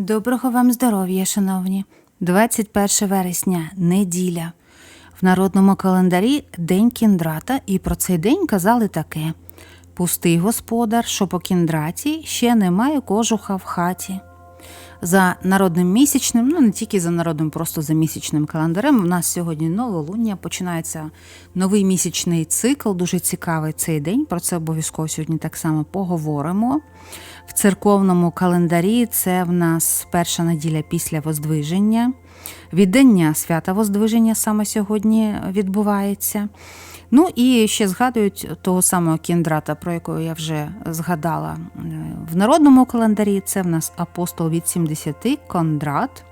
Доброго вам здоров'я, шановні. 21 вересня, неділя. В народному календарі День кіндрата, і про цей день казали таке: Пустий господар, що по кіндраті ще немає кожуха в хаті. За народним місячним, ну не тільки за народним, просто за місячним календарем. У нас сьогодні новолуння, починається новий місячний цикл. Дуже цікавий цей день. Про це обов'язково сьогодні так само поговоримо. В церковному календарі це в нас перша неділя після Воздвиження. Віддання свята Воздвиження саме сьогодні відбувається. Ну і ще згадують того самого кіндрата, про якого я вже згадала е, в народному календарі. Це в нас апостол від 70 Кондрат.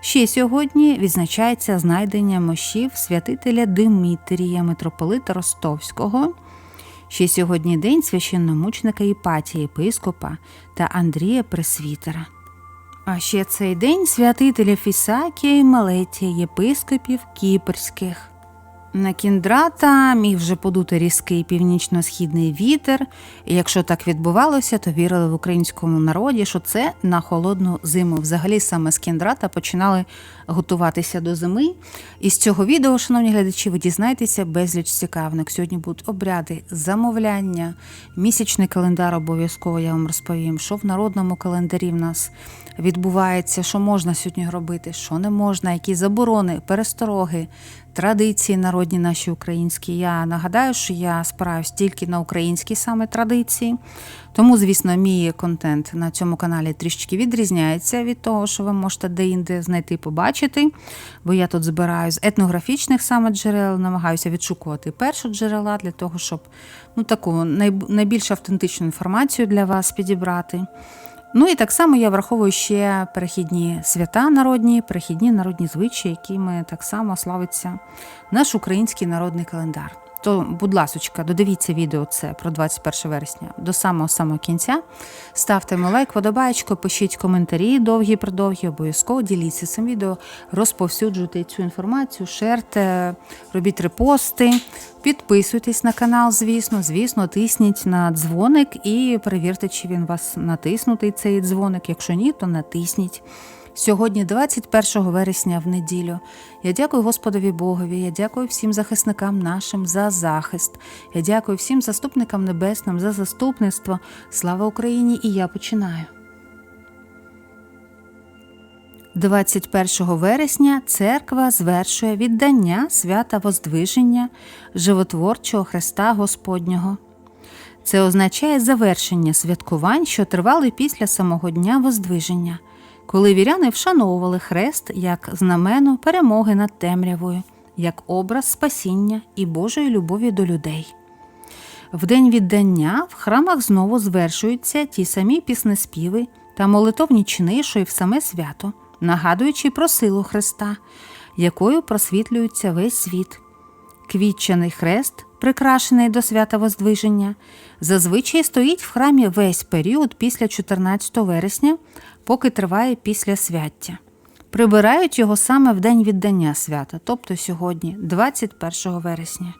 Ще сьогодні відзначається знайдення мощів святителя Димитрія, митрополита Ростовського. Ще сьогодні день священномучника Іпатія, єпископа та Андрія Пресвітера. А ще цей день святителя Фісакія і Малетія, єпископів кіпрських. На кіндрата міг вже подути різкий північно-східний вітер, і якщо так відбувалося, то вірили в українському народі, що це на холодну зиму. Взагалі саме з кіндрата починали готуватися до зими. І з цього відео, шановні глядачі, ви дізнаєтеся безліч цікавинок. Сьогодні будуть обряди, замовляння, місячний календар обов'язково я вам розповім, що в народному календарі в нас відбувається, що можна сьогодні робити, що не можна, які заборони, перестороги, традиції народні наші українські. Я нагадаю, що я спираюсь тільки на українські саме традиції. Тому, звісно, мій контент на цьому каналі трішечки відрізняється від того, що ви можете де-інде знайти, побачити. Бо я тут збираю з етнографічних саме джерел, намагаюся відшукувати перші джерела для того, щоб ну, таку найбільш автентичну інформацію для вас підібрати. Ну і так само я враховую ще перехідні свята народні, перехідні народні звичаї, якими так само славиться наш український народний календар. То, будь ласочка, додивіться відео це про 21 вересня до самого самого кінця. Ставте йому лайк, подобаєчко, пишіть коментарі довгі продовгі, обов'язково діліться цим відео, розповсюджуйте цю інформацію, шерте, робіть репости, підписуйтесь на канал, звісно, звісно, тисніть на дзвоник і перевірте, чи він вас натиснутий цей дзвоник. Якщо ні, то натисніть. Сьогодні, 21 вересня, в неділю. Я дякую Господові Богові. Я дякую всім захисникам нашим за захист. Я дякую всім заступникам небесним за заступництво. Слава Україні! І я починаю. 21 вересня церква звершує віддання свята Воздвиження животворчого Христа Господнього. Це означає завершення святкувань, що тривали після самого дня Воздвиження, коли віряни вшановували хрест як знамено перемоги над темрявою, як образ спасіння і Божої любові до людей. В день віддання в храмах знову звершуються ті самі піснеспіви та молитовні чини, що й в саме свято, нагадуючи про силу Христа, якою просвітлюється весь світ. Квітчаний хрест, прикрашений до свята Воздвиження, зазвичай стоїть в храмі весь період після 14 вересня, поки триває після свяття. Прибирають його саме в день віддання свята, тобто сьогодні, 21 вересня.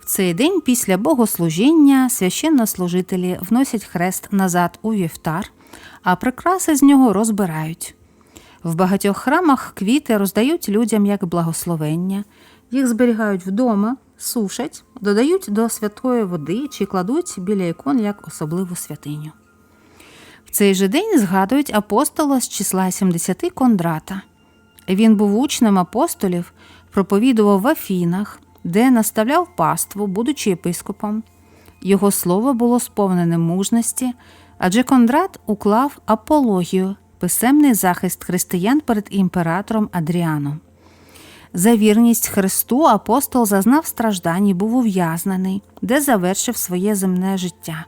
В цей день після богослужіння священнослужителі вносять хрест назад у вівтар, а прикраси з нього розбирають. В багатьох храмах квіти роздають людям як благословення, їх зберігають вдома, сушать, додають до святої води чи кладуть біля ікон як особливу святиню. В цей же день згадують апостола з числа 70 Кондрата. Він був учнем апостолів, проповідував в Афінах, де наставляв паству, будучи єпископом. Його слово було сповнене мужності, адже Кондрат уклав апологію, писемний захист християн перед імператором Адріаном. За вірність Христу апостол зазнав страждань і був ув'язнений, де завершив своє земне життя.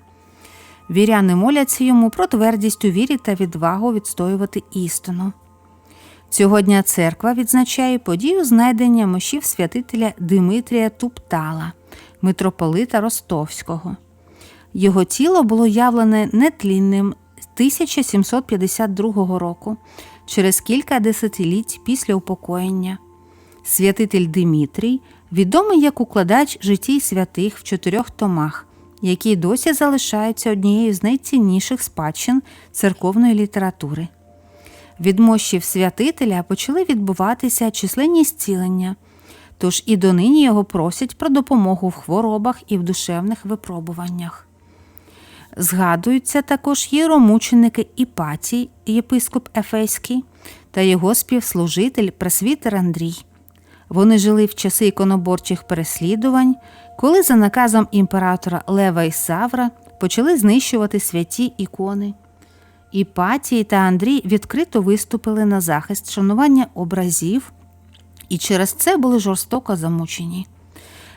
Віряни моляться йому про твердість у вірі та відвагу відстоювати істину. Цього дня церква відзначає подію знайдення мощів святителя Димитрія Туптала, митрополита Ростовського. Його тіло було явлене нетлінним 1752 року, через кілька десятиліть після упокоєння. Святитель Димітрій відомий як укладач життій святих в чотирьох томах, які досі залишаються однією з найцінніших спадщин церковної літератури. Від мощів святителя почали відбуватися численні зцілення, тож і донині його просять про допомогу в хворобах і в душевних випробуваннях. Згадуються також єромученики Іпатій, єпископ Ефеський, та його співслужитель пресвітер Андрій. Вони жили в часи іконоборчих переслідувань, коли за наказом імператора Лева Ісавра почали знищувати святі ікони. Іпатій та Андрій відкрито виступили на захист шанування образів і через це були жорстоко замучені.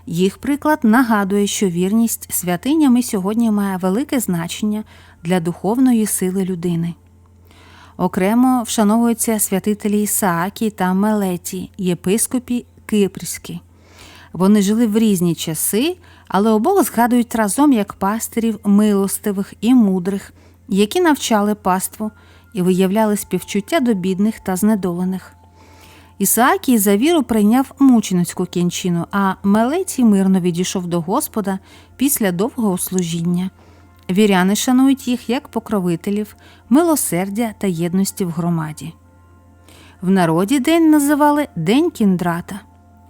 Їх приклад нагадує, що вірність святиням і сьогодні має велике значення для духовної сили людини. Окремо вшановуються святителі Ісаакі та Мелеті, єпископі Кипрські. Вони жили в різні часи, але обох згадують разом як пастирів милостивих і мудрих, які навчали паству і виявляли співчуття до бідних та знедолених. Ісаакій за віру прийняв мученицьку кінчину, а Мелетій мирно відійшов до Господа після довгого служіння. Віряни шанують їх як покровителів, милосердя та єдності в громаді. В народі день називали День кіндрата.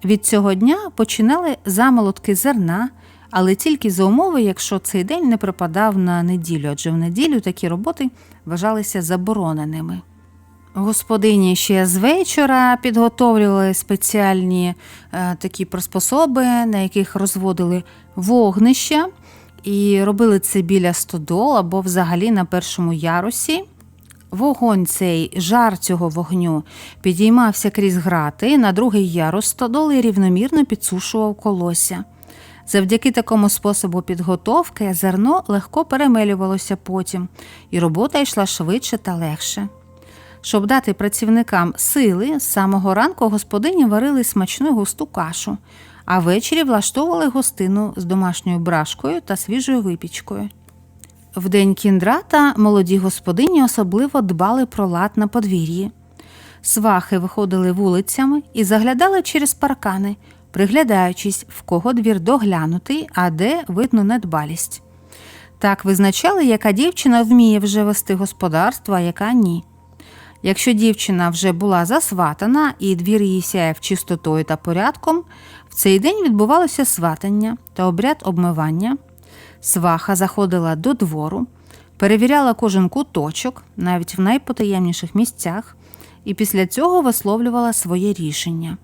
Від цього дня починали замолотки зерна, але тільки за умови, якщо цей день не припадав на неділю, адже в неділю такі роботи вважалися забороненими. Господині ще з вечора підготовлювали спеціальні е, такі приспособи, на яких розводили вогнища, і робили це біля стодол або взагалі на першому ярусі. Вогонь цей жар цього вогню підіймався крізь грати на другий ярус стодоли і рівномірно підсушував колося. Завдяки такому способу підготовки зерно легко перемелювалося потім, і робота йшла швидше та легше. Щоб дати працівникам сили, з самого ранку господині варили смачну густу кашу, а ввечері влаштовували гостину з домашньою брашкою та свіжою випічкою. В день кіндрата молоді господині особливо дбали про лад на подвір'ї. Свахи виходили вулицями і заглядали через паркани, приглядаючись, в кого двір доглянутий, а де видно недбалість. Так визначали, яка дівчина вміє вже вести господарство, а яка ні. Якщо дівчина вже була засватана і двір її сяяв чистотою та порядком, в цей день відбувалося сватання та обряд обмивання. Сваха заходила до двору, перевіряла кожен куточок, навіть в найпотаємніших місцях, і після цього висловлювала своє рішення.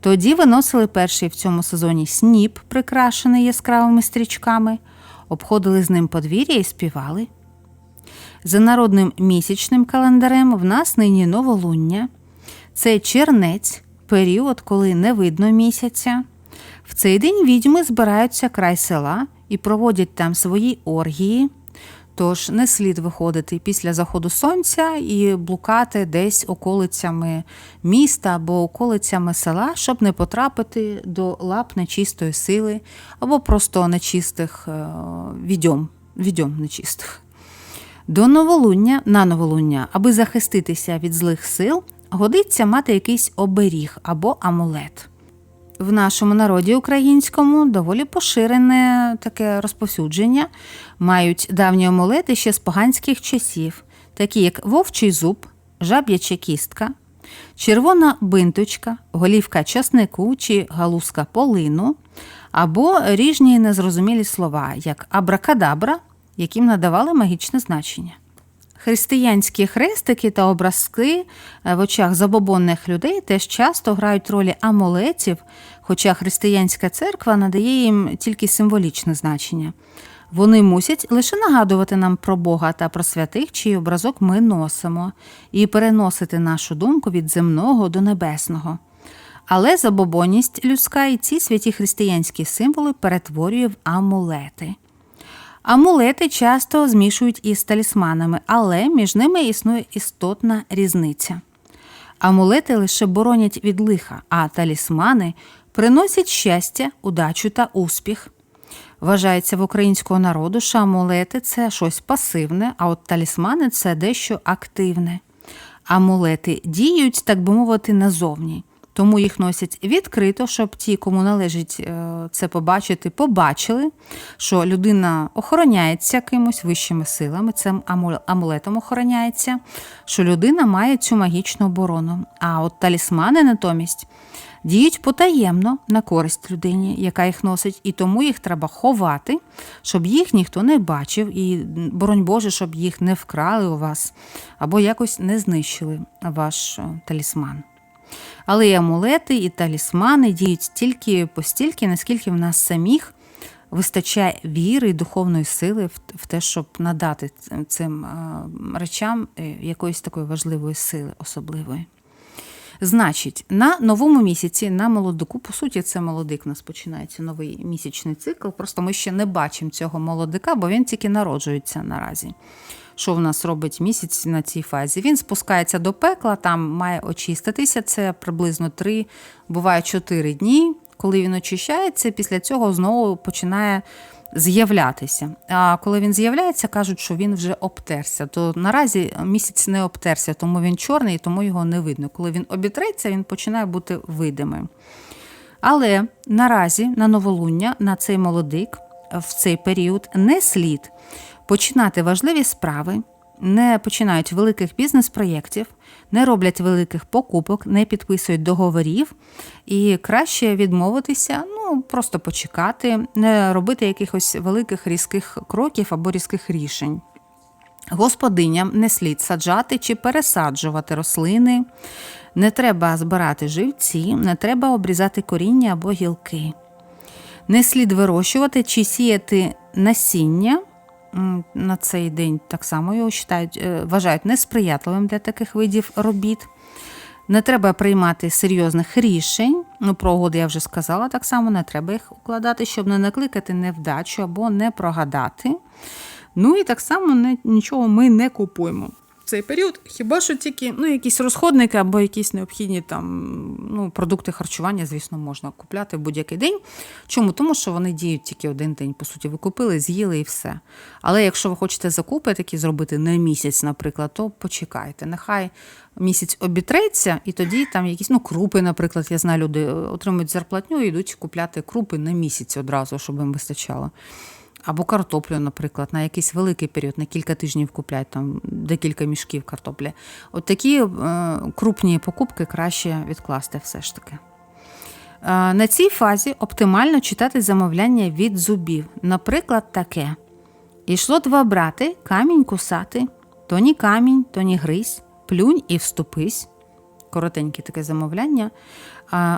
Тоді виносили перший в цьому сезоні сніп, прикрашений яскравими стрічками, обходили з ним подвір'я і співали. За народним місячним календарем в нас нині новолуння. Це чернець, період, коли не видно місяця. В цей день відьми збираються край села і проводять там свої оргії. Тож не слід виходити після заходу сонця і блукати десь околицями міста або околицями села, щоб не потрапити до лап нечистої сили або просто нечистих е, відьом, відьом нечистих. До новолуння на новолуння, аби захиститися від злих сил, годиться мати якийсь оберіг або амулет. В нашому народі українському доволі поширене таке розповсюдження, мають давні амулети ще з поганських часів, такі як вовчий зуб, жаб'яча кістка, червона бинточка, голівка часнику чи галузка полину, або ріжні незрозумілі слова, як абракадабра яким надавали магічне значення. Християнські хрестики та образки в очах забобонних людей теж часто грають ролі амулетів, хоча християнська церква надає їм тільки символічне значення. Вони мусять лише нагадувати нам про Бога та про святих, чий образок ми носимо, і переносити нашу думку від земного до небесного. Але забобонність людська і ці святі християнські символи перетворює в амулети. Амулети часто змішують із талісманами, але між ними існує істотна різниця. Амулети лише боронять від лиха, а талісмани приносять щастя, удачу та успіх. Вважається в українського народу, що амулети це щось пасивне, а от талісмани це дещо активне. Амулети діють, так би мовити, назовні. Тому їх носять відкрито, щоб ті, кому належить е, це побачити, побачили, що людина охороняється кимось вищими силами, цим аму- амулетом охороняється, що людина має цю магічну оборону. А от талісмани натомість діють потаємно на користь людині, яка їх носить, і тому їх треба ховати, щоб їх ніхто не бачив, і, боронь Боже, щоб їх не вкрали у вас або якось не знищили ваш е, талісман. Але і амулети, і талісмани діють стільки постільки, наскільки в нас самих вистачає віри і духовної сили в, те, щоб надати цим- цим е, речам е, якоїсь такої важливої сили особливої. Значить, на новому місяці, на молодику, по суті, це молодик, у нас починається новий місячний цикл. Просто ми ще не бачимо цього молодика, бо він тільки народжується наразі. Що в нас робить місяць на цій фазі? Він спускається до пекла, там має очиститися. Це приблизно 3, буває 4 дні. Коли він очищається, після цього знову починає з'являтися. А коли він з'являється, кажуть, що він вже обтерся. То наразі місяць не обтерся, тому він чорний, тому його не видно. Коли він обітреться, він починає бути видимим. Але наразі на новолуння, на цей молодик, в цей період не слід починати важливі справи, не починають великих бізнес-проєктів, не роблять великих покупок, не підписують договорів, і краще відмовитися, ну просто почекати, не робити якихось великих різких кроків або різких рішень. Господиням не слід саджати чи пересаджувати рослини, не треба збирати живці, не треба обрізати коріння або гілки. Не слід вирощувати чи сіяти насіння. На цей день так само його вважають, е, вважають несприятливим для таких видів робіт. Не треба приймати серйозних рішень. Ну, про угоди я вже сказала так само, не треба їх укладати, щоб не накликати невдачу або не прогадати. Ну і так само нічого ми не купуємо. Цей період хіба що тільки ну, якісь розходники або якісь необхідні там ну, продукти харчування, звісно, можна купляти в будь-який день. Чому? Тому що вони діють тільки один день. По суті, ви купили, з'їли і все. Але якщо ви хочете закупи такі зробити на місяць, наприклад, то почекайте. Нехай місяць обітреться, і тоді там якісь ну, крупи, наприклад, я знаю, люди отримують зарплатню і йдуть купляти крупи на місяць одразу, щоб їм вистачало. Або картоплю, наприклад, на якийсь великий період, на кілька тижнів купляють там декілька мішків картоплі. От такі е, крупні покупки краще відкласти все ж таки. Е, на цій фазі оптимально читати замовляння від зубів. Наприклад, таке: Ішло два брати, камінь кусати, то ні камінь, то ні гризь, плюнь і вступись. Коротеньке таке замовляння.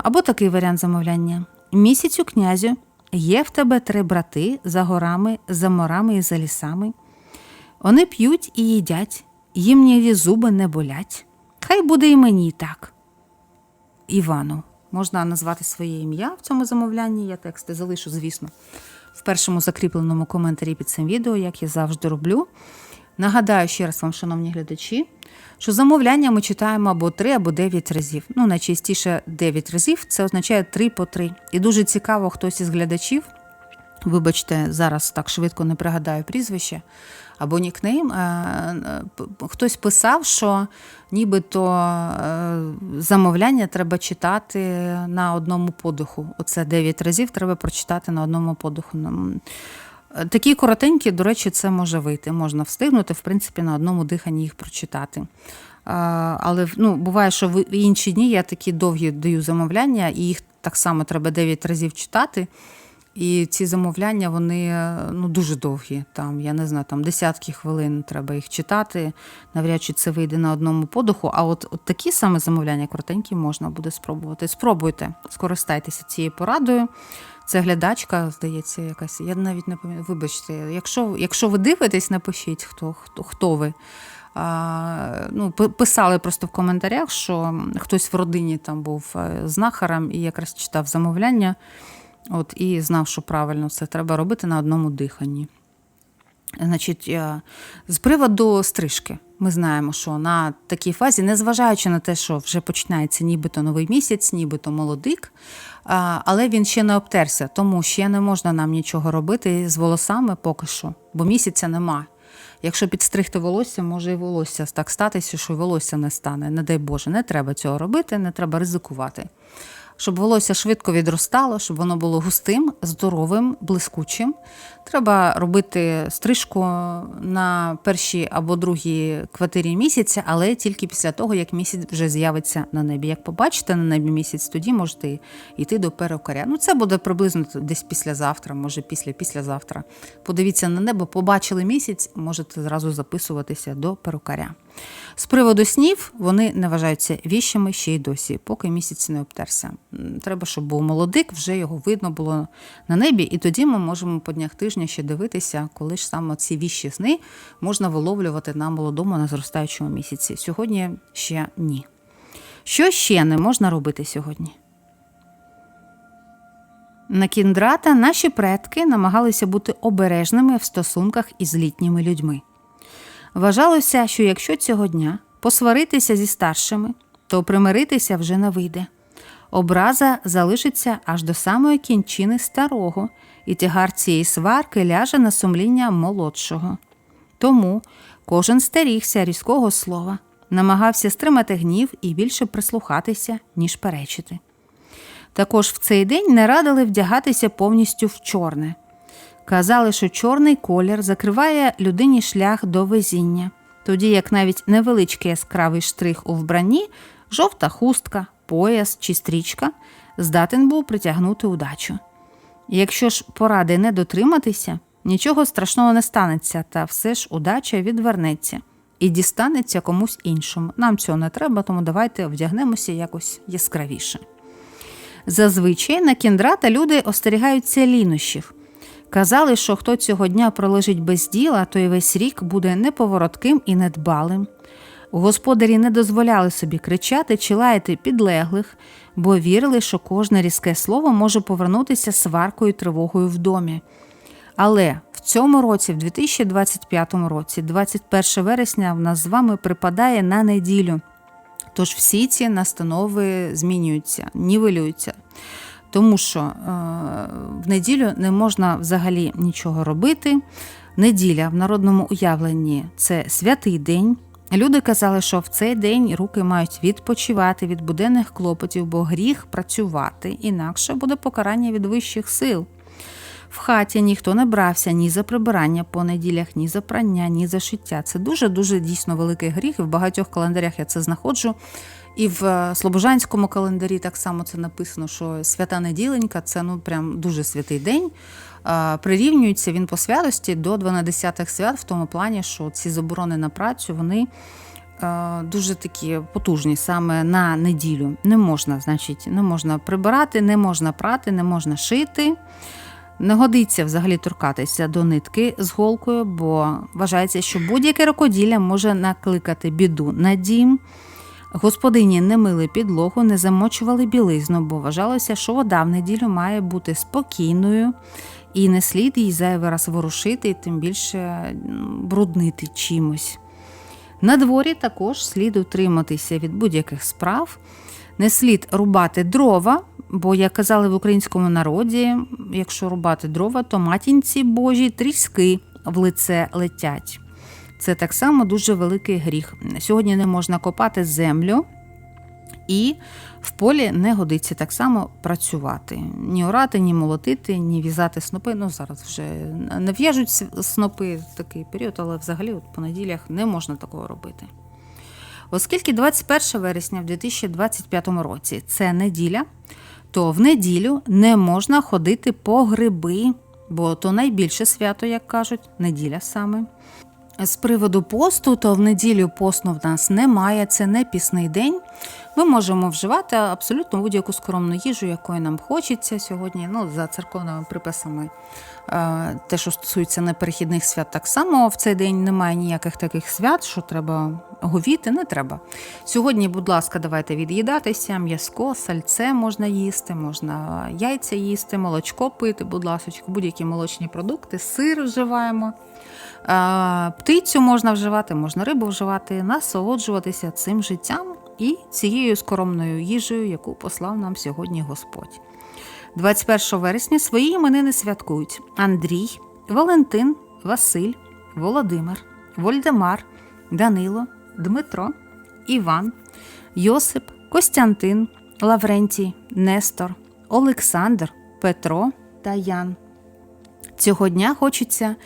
Або такий варіант замовляння. Місяцю князю, є в тебе три брати за горами, за морами і за лісами. Вони п'ють і їдять, їм ні зуби не болять. Хай буде і мені так. Івану. Можна назвати своє ім'я в цьому замовлянні. Я тексти залишу, звісно, в першому закріпленому коментарі під цим відео, як я завжди роблю. Нагадаю ще раз вам, шановні глядачі, що замовляння ми читаємо або 3, або 9 разів. Ну, найчастіше 9 разів, це означає 3 по 3. І дуже цікаво, хтось із глядачів, вибачте, зараз так швидко не пригадаю прізвище або нікнейм, е, е, хтось писав, що нібито е, замовляння треба читати на одному подиху. Оце 9 разів треба прочитати на одному подиху. Е, Такі коротенькі, до речі, це може вийти. Можна встигнути, в принципі, на одному диханні їх прочитати. Але ну, буває, що в інші дні я такі довгі даю замовляння, і їх так само треба 9 разів читати. І ці замовляння, вони е, ну, дуже довгі. Там, я не знаю, там десятки хвилин треба їх читати. Навряд чи це вийде на одному подиху. А от, от такі саме замовляння коротенькі можна буде спробувати. Спробуйте, скористайтеся цією порадою. Це глядачка, здається, якась. Я навіть не пам'ятаю. Вибачте, якщо, якщо ви дивитесь, напишіть, хто, хто, хто ви. А, ну, писали просто в коментарях, що хтось в родині там був е, знахарем і якраз читав замовляння. От, і знав, що правильно це треба робити на одному диханні. Значить, е, з приводу стрижки, ми знаємо, що на такій фазі, незважаючи на те, що вже починається нібито новий місяць, нібито молодик, але він ще не обтерся, тому ще не можна нам нічого робити з волосами поки що, бо місяця нема. Якщо підстригти волосся, може і волосся так статися, що волосся не стане. Не дай Боже, не треба цього робити, не треба ризикувати. Щоб волосся швидко відростало, щоб воно було густим, здоровим, блискучим. Треба робити стрижку на першій або другій квартирі місяця, але тільки після того, як місяць вже з'явиться на небі. Як побачите на небі місяць, тоді можете йти до перукаря. Ну, це буде приблизно десь післязавтра, може після післязавтра. Подивіться на небо, побачили місяць, можете зразу записуватися до перукаря. З приводу снів вони не вважаються віщими ще й досі, поки місяць не обтерся. Треба, щоб був молодик, вже його видно було на небі, і тоді ми можемо по днях тижня ще дивитися, коли ж саме ці віщі сни можна виловлювати на молодому, на зростаючому місяці. Сьогодні ще ні. Що ще не можна робити сьогодні? На кіндрата наші предки намагалися бути обережними в стосунках із літніми людьми. Вважалося, що якщо цього дня посваритися зі старшими, то примиритися вже не вийде. Образа залишиться аж до самої кінчини старого, і тягар цієї сварки ляже на сумління молодшого. Тому кожен стерігся різкого слова, намагався стримати гнів і більше прислухатися, ніж перечити. Також в цей день не радили вдягатися повністю в чорне. Казали, що чорний колір закриває людині шлях до везіння, тоді як навіть невеличкий яскравий штрих у вбранні, жовта хустка, пояс чи стрічка здатен був притягнути удачу. Якщо ж поради не дотриматися, нічого страшного не станеться, та все ж удача відвернеться і дістанеться комусь іншому. Нам цього не треба, тому давайте вдягнемося якось яскравіше. Зазвичай на кіндрата люди остерігаються лінощів. Казали, що хто цього дня пролежить без діла, то й весь рік буде неповоротким і недбалим. Господарі не дозволяли собі кричати чи лаяти підлеглих, бо вірили, що кожне різке слово може повернутися сваркою і тривогою в домі. Але в цьому році, в 2025 році, 21 вересня, в нас з вами припадає на неділю. Тож всі ці настанови змінюються, нівелюються. Тому що е, в неділю не можна взагалі нічого робити. Неділя в народному уявленні це святий день. Люди казали, що в цей день руки мають відпочивати від буденних клопотів, бо гріх працювати, інакше буде покарання від вищих сил. В хаті ніхто не брався ні за прибирання по неділях, ні за прання, ні за шиття. Це дуже-дуже дійсно великий гріх. І в багатьох календарях я це знаходжу. І в е, Слобожанському календарі так само це написано, що свята неділенька це ну прям дуже святий день. Прирівнюється він по святості до 12 свят, в тому плані, що ці заборони на працю вони е, дуже такі потужні саме на неділю. Не можна, значить, не можна прибирати, не можна прати, не можна шити. Не годиться взагалі торкатися до нитки з голкою, бо вважається, що будь-яке рукоділля може накликати біду на дім. Господині не мили підлогу, не замочували білизну, бо вважалося, що вода в неділю має бути спокійною і не слід її зайвий раз ворушити, і тим більше бруднити чимось. На дворі також слід утриматися від будь-яких справ, не слід рубати дрова, бо, як казали в українському народі, якщо рубати дрова, то матінці Божі тріски в лице летять. Це так само дуже великий гріх. Сьогодні не можна копати землю, і в полі не годиться так само працювати. Ні орати, ні молотити, ні в'язати снопи. Ну зараз вже не в'яжуть снопи в такий період, але взагалі от по неділях не можна такого робити. Оскільки 21 вересня в 2025 році це неділя, то в неділю не можна ходити по гриби, бо то найбільше свято, як кажуть, неділя саме. З приводу посту, то в неділю посту в нас немає, це не пісний день. Ми можемо вживати абсолютно будь-яку скромну їжу, якої нам хочеться сьогодні. Ну, за церковними приписами, е, те, що стосується неперехідних свят, так само в цей день немає ніяких таких свят, що треба говіти, не треба. Сьогодні, будь ласка, давайте від'їдатися, м'язко, сальце можна їсти, можна яйця їсти, молочко пити, будь ласка, будь-які молочні продукти, сир вживаємо. Е, Птицю можна вживати, можна рибу вживати, насолоджуватися цим життям і цією скромною їжею, яку послав нам сьогодні Господь. 21 вересня свої іменини святкують Андрій, Валентин, Василь, Володимир, Вольдемар, Данило, Дмитро, Іван, Йосип, Костянтин, Лаврентій, Нестор, Олександр, Петро та Ян. Цього дня хочеться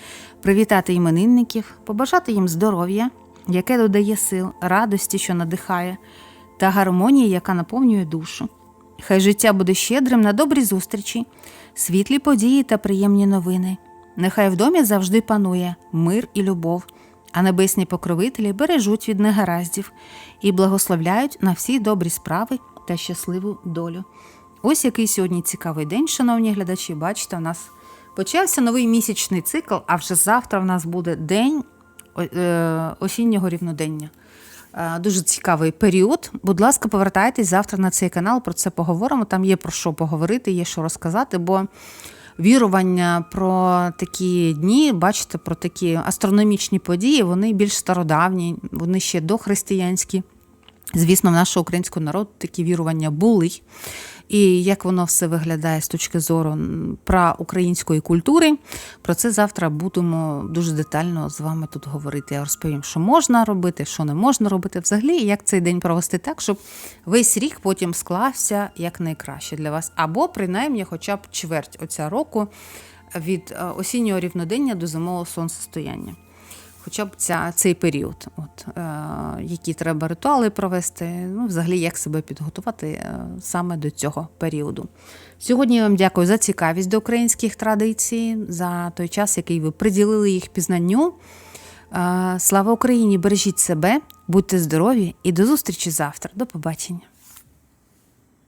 привітати іменинників, побажати їм здоров'я, яке додає сил, радості, що надихає, та гармонії, яка наповнює душу. Хай життя буде щедрим на добрі зустрічі, світлі події та приємні новини. Нехай в домі завжди панує мир і любов, а небесні покровителі бережуть від негараздів і благословляють на всі добрі справи та щасливу долю. Ось який сьогодні цікавий день, шановні глядачі. Бачите, у нас почався новий місячний цикл, а вже завтра в нас буде день е, осіннього рівнодення. Е, Дуже цікавий період. Будь ласка, повертайтесь завтра на цей канал. Про це поговоримо. Там є про що поговорити, є що розказати, бо вірування про такі дні, бачите, про такі астрономічні події, вони більш стародавні, вони ще дохристиянські. Звісно, в нашого українського народу такі вірування були. І як воно все виглядає з точки зору м, української культури, про це завтра будемо дуже детально з вами тут говорити. Я розповім, що можна робити, що не можна робити взагалі, і як цей день провести так, щоб весь рік потім склався як найкраще для вас. Або принаймні, хоча б чверть оця року від е, осіннього рівнодення до зимового сонцестояння хоча б ця, цей період, от, е, які треба ритуали провести, ну, взагалі, як себе підготувати е, саме до цього періоду. Сьогодні я вам дякую за цікавість до українських традицій, за той час, який ви приділили їх пізнанню. Е, слава Україні! Бережіть себе, будьте здорові і до зустрічі завтра. До побачення.